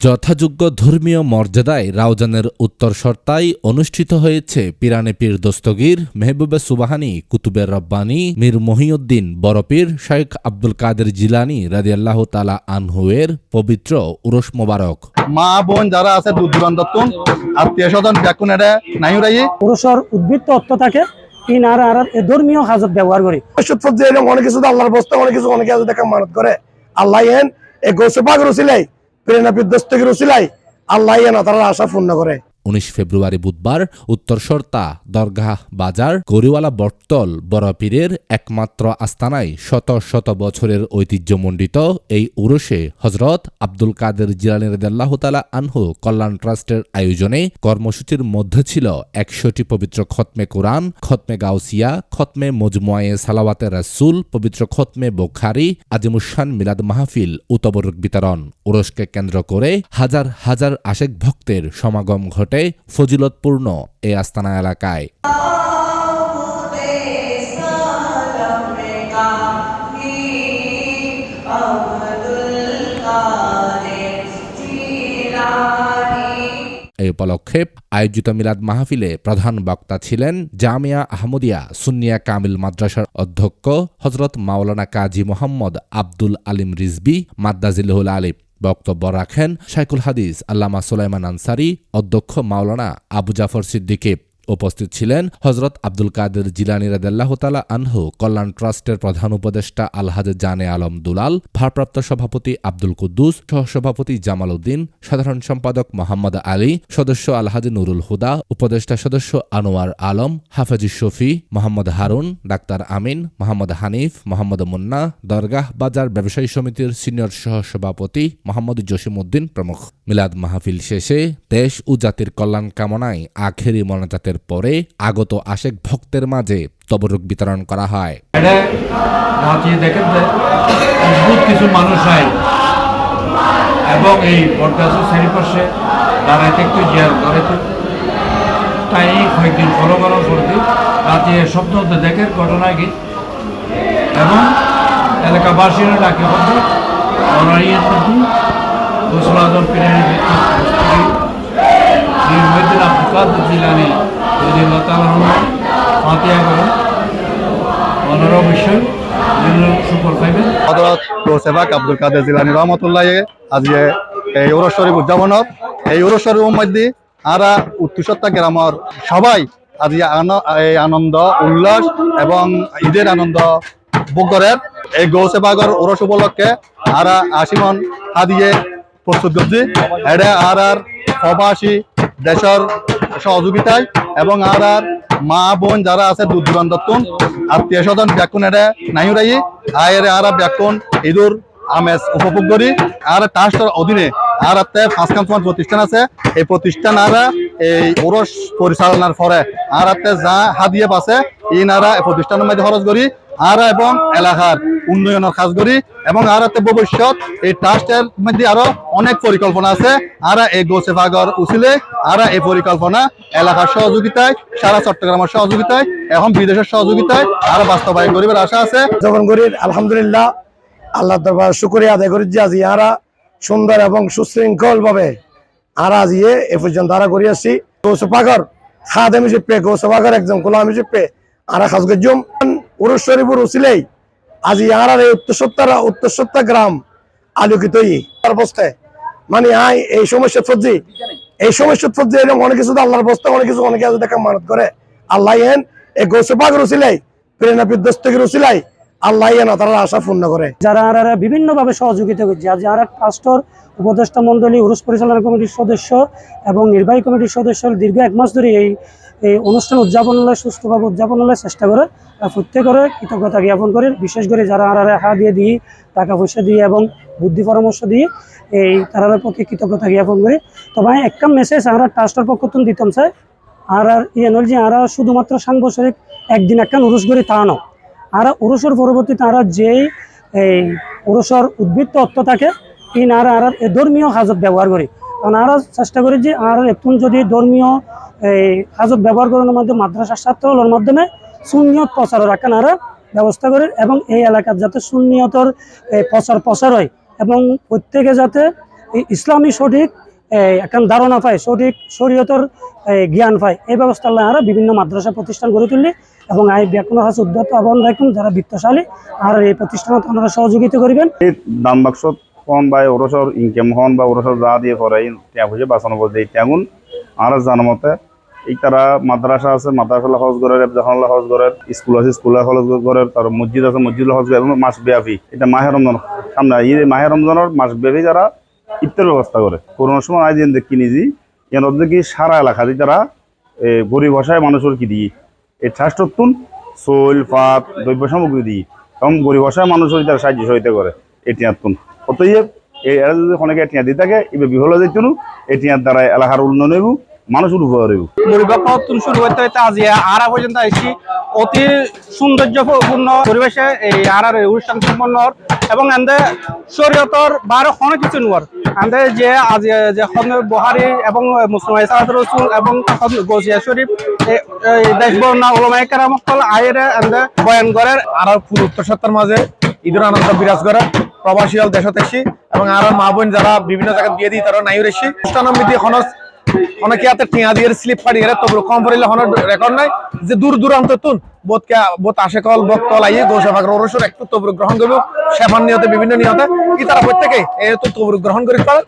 যথাযোগ্য ধর্মীয় মর্যাদায় রাউজানের উত্তরসর্তায় অনুষ্ঠিত হয়েছে পিরানে পীর দস্তগীর মেহবুবে সুবাহানি কুতুবের রব্বানি মীর মহিউদ্দিন বড়পীর শেখ আব্দুল কাদের জিলানি রাদিয়াল্লাহ তালা আনহুয়ের পবিত্র উরস মোবারক। মা বোন যারা আছে দূর দূরান্তর আত্মীয় স্বজন ব্যাকুন এটা নাই উড়াই পুরুষের উদ্ভিদ তত্ত্ব থাকে ইন আর আর ধর্মীয় হাজত ব্যবহার করি। অনেক কিছু আল্লাহর বস্তা অনেক কিছু, অনেকে আছে দেখা মানত করে। আল্লাহ এন এ গৌসে রুসিলাই প্রেরণা বিধ্বস্তকে রুসিলাই, আল্লাহ এন তারা আশা পূর্ণ করে। উনিশ ফেব্রুয়ারি বুধবার উত্তরসর্তা দরগাহ বাজার গরিওয়ালা বটতল বড়পীরের একমাত্র আস্তানায় শত শত বছরের ঐতিহ্যমণ্ডিত এই উরসে হজরত আব্দুল কাদের জিলানি রাদিয়াল্লাহ তালা আনহু কল্যাণ ট্রাস্টের আয়োজনে কর্মসূচির মধ্যে ছিল একশোটি পবিত্র খতমে কোরআন, খতমে গাউসিয়া, খতমে মজমুয়ায়ে সালাওয়াতে রাসুল, পবিত্র খতমে বোখারি আজিমুসান মিলাদ মাহফিল উতবরক বিতরণ। উরসকে কেন্দ্র করে হাজার হাজার আশেক ভক্তের সমাগম ঘটে। ফজিলতপূর্ণ এ আস্তানা এলাকায়। এই উপলক্ষে আয়োজিত মিলাদ মাহফিলে প্রধান বক্তা ছিলেন জামিয়া আহমদিয়া সুন্নিয়া কামিল মাদ্রাসার অধ্যক্ষ হজরত মাওলানা কাজী মোহাম্মদ আব্দুল আলিম রিজবি মাদ্দাজিলহুল আলিম। বক্তব্য রাখেন শাইকুল হাদিস আল্লামা সুলাইমান আনসারি অধ্যক্ষ মাওলানা আবু জাফর সিদ্দিকী। উপস্থিত ছিলেন হজরত আব্দুল কাদের জিলানি রাদাল্লাহ তালা আনহু, কল্যাণ ট্রাস্টের প্রধান উপদেষ্টা আলহাজ জানে আলম দুলাল, ভারপ্রাপ্ত সভাপতি আব্দুল কুদ্দুস, সহসভাপতি জামাল উদ্দিন, সাধারণ সম্পাদক মোহাম্মদ আলী, সদস্য আলহাজ নুরুল হুদা, উপদেষ্টা সদস্য আনোয়ার আলম, হাফেজি শফি মোহাম্মদ হারুন, ডাক্তার আমিন, মোহাম্মদ হানিফ, মোহাম্মদ মুন্না, দরগাহ বাজার ব্যবসায়ী সমিতির সিনিয়র সহসভাপতি মোহাম্মদ জসিমউদ্দিন প্রমুখ। মিলাদ মাহফিল শেষে দেশ ও জাতির কল্যাণ কামনায় আখেরি মনাজাতের পরে আগত আশেক ভক্তের মাঝে তবরুক বিতরণ করা হয়। কিছু মানুষ হয়। এবং এই বটগাছের দাঁড়াইতে একটু জিয়ার তাই কয়েকদিন ফলো করার পরে রাতে স্বপ্ন দেখেন ঘটনা কি এবং এলাকাবাসীরা ডাকে কাদের জিলানি যদি আল্লাহ তালা ফাতিয়া করেন আব্দুল কাদের জিলানি রহমতুল্লাহ আজকে এই ওরস শরীফ এই ওরস মধ্যে আরা উত্তুসত্তা গ্রামের সবাই আন- এই আনন্দ, উল্লাস এবং ঈদের আনন্দ ভোগ করেন এই গৌসেবাগর ওরস উপলক্ষে আরা আশিমন হাদিয়ে প্রস্তুত করছি। এটা আর আর প্রবাসী দেশের সহযোগিতায় এবং আর আর মা বোন যারা আছে দূর দূরান্তর আত্মীয় স্বজন ব্যাকুন এটা নাই উড়াই আয়ের আর ব্যাকুন ইঁদুর, আমেজ উপভোগ করি। আর ট্রাস্টের অধীনে আর একটা ফার্স্ট কামসমান প্রতিষ্ঠান আছে। এই প্রতিষ্ঠান আর এই ওরস পরিচালনার পরে আর একটা যা হাদিয়ে পাছে ইনারা এই প্রতিষ্ঠানের মধ্যে খরচ করি। আর এবং এলাকার উন্নয়নের কাজ করি এবং আর ভবিষ্যৎ, এই ট্রাস্টের মধ্যে আরও অনেক পরিকল্পনা আছে। আর এই গোসেফাগর উচিলে, আর এই পরিকল্পনা এলাকার সহযোগিতায়, সারা চট্টগ্রামের সহযোগিতায়, এখন বিদেশের সহযোগিতায় আর বাস্তবায়ন করিবার আশা আছে। যখন করি, আলহামদুলিল্লাহ আল্লাহ দরবার শুক্রিয়া আদায় করি যে আজ ইহারা সুন্দর এবং সুশৃঙ্খল ভাবে আর আজ ইয়ে এ পর্যন্ত আরা করি আসছি। গৌসে পাগর খাদেম হিসেবে গৌসে পাগর একজন গোলাম হিসেবে আরা খাস গজ্জুম উরুস শরীফুর উসিলেই আজ ইহারার এই উত্তরসত্তর উত্তরসত্তর গ্রাম আলোকিত অবস্থায় মানে আই, এই সমস্যা ফজি, এই সমস্যা ফজি এরকম অনেক কিছু আল্লাহর বস্তা অনেক কিছু অনেকে দেখা মানত করে। আল্লাহ এন এই গৌসে পাগর উসিলাই প্রেরণা বিধ্বস্তকে উসিলাই আল্লাহ তারা আশা পূর্ণ করে। যারা আর আর বিভিন্নভাবে সহযোগিতা করছে আর যারা ট্রাস্টর উপদেষ্টা মণ্ডলী, উরুস পরিচালনা কমিটির সদস্য এবং নির্বাহী কমিটির সদস্য দীর্ঘ এক মাস ধরে এই এই অনুষ্ঠান উদযাপন হলে, সুস্থভাবে উদযাপন হলে চেষ্টা করে প্রত্যেকের কৃতজ্ঞতা জ্ঞাপন করে। বিশেষ করে যারা আর হাত দিয়ে দিই, টাকা পয়সা দিয়ে এবং বুদ্ধি পরামর্শ দিয়ে এই তারার প্রতি কৃতজ্ঞতা জ্ঞাপন করি। তবে একটা মেসেজ আমরা ট্রাস্টের পক্ষ থেকে দিতাম স্যার। আর আর ইয়ে নল যে আর শুধুমাত্র সাংবৎসরিক একদিন একটা উরুস করি তা না আর উরুসের পরবর্তী তারা যেই, এই উরুসের উদ্বৃত্ত তত্ত্ব থাকে ইন আর আর ধর্মীয় হাজত ব্যবহার করি। কারণ আর চেষ্টা করি যে আর এখন যদি ধর্মীয় এই হাজত ব্যবহার করানোর মাধ্যমে মাদ্রাসার ছাত্রগুলোর মাধ্যমে সুনিয়ত রাখেন আর। ব্যবস্থা করে এবং এই এলাকার যাতে সুন্নিয়তর এ, প্রচার প্রসার হয় এবং প্রত্যেকে যাতে ইসলামী সঠিক এখন ধারণা পায় সঠিক শরীয়তর জ্ঞান পায় এই ব্যবস্থা আল্লাহ বিভিন্ন মাদ্রাসা প্রতিষ্ঠান গড়ে তুললি এবং আই ব্যাকুণ হাস উদ্যত আহ্বান রাখুন যারা বিত্তশালী আর এই প্রতিষ্ঠানত আপনারা সহযোগিতা করবেন। এই দাম বাক্স হন বা ওরসর ইনকাম হন বা ওরসর যা দিয়ে পরে ত্যাগ হয়েছে বাঁচানো বলতে ত্যাগুন আর জানা মতে এই তারা মাদ্রাসা আছে মাদ্রাসা হজ গরের যখন হজ গরের স্কুল আছে, স্কুল হজ গরের তার মসজিদ আছে, মসজিদ হজ এবং মাস ব্যাপী এটা মাহে রমজান। সামনে এই মাহে রমজানের মাস ব্যাপী যারা ইফতার ব্যবস্থা করে, করোনার সময় আজ দেখি নিজি? এর মধ্যে কি সারা এলাকা দিয়ে তারা গরিব ভাষায় মানুষের কি দিই? এই ট্রাস্টতুন সোল পাত দ্রব্য সামগ্রী দিই। এবং গরিব ভাষায় মানুষের তারা সাহায্য সহায়তা করে এটিয়াতুন অতএব এই এরা যদি অনেকে এটিয়া দিয়ে থাকে এবার বিফল হয়ে যেত এটিয়ার দ্বারা এলাকার উন্নয়ন মানুষের উপকার হইব। পরিবর্তন শুরু হইতে হইতে আজি আরা পর্যন্ত আইসি অতি সৌন্দর্যপূর্ণ পরিবেশে এই আরার এই অনুষ্ঠান সম্পন্ন এবং এন্দে শরীয়তর বারো অনেক কিছু নোয়ার এন্দে যে আজ যে বহারি এবং মুসলিম ইসাদ রসুল এবং গজিয়া শরীফ দেশ বর্ণা ওলমাই কেরামকল আয়ের এন্দে বয়ান করার পুরো উত্তর সত্তর মাঝে ঈদের আনন্দ বিরাজ করে। প্রবাসী হল দেশত এসি এবং আর মা বোন যারা বিভিন্ন জায়গায় বিয়ে দিই তারা নাই এসি। অনুষ্ঠানমিতি হনস অনেকে হাতে টিয়া দিয়ে স্লিপ ফাড়ি গেলে তবু কম পড়লে হন রেকর্ড নাই। যে দূর দূরান্ত তুন বোধকে বোধ আসে কল বক্তল আইয়ে গোসেফাক রসুর একটু তবু গ্রহণ করব। সেফান নিয়তে বিভিন্ন নিয়তে। কি তারা প্রত্যেকে এ তো তবরুক গ্রহণ করি পারে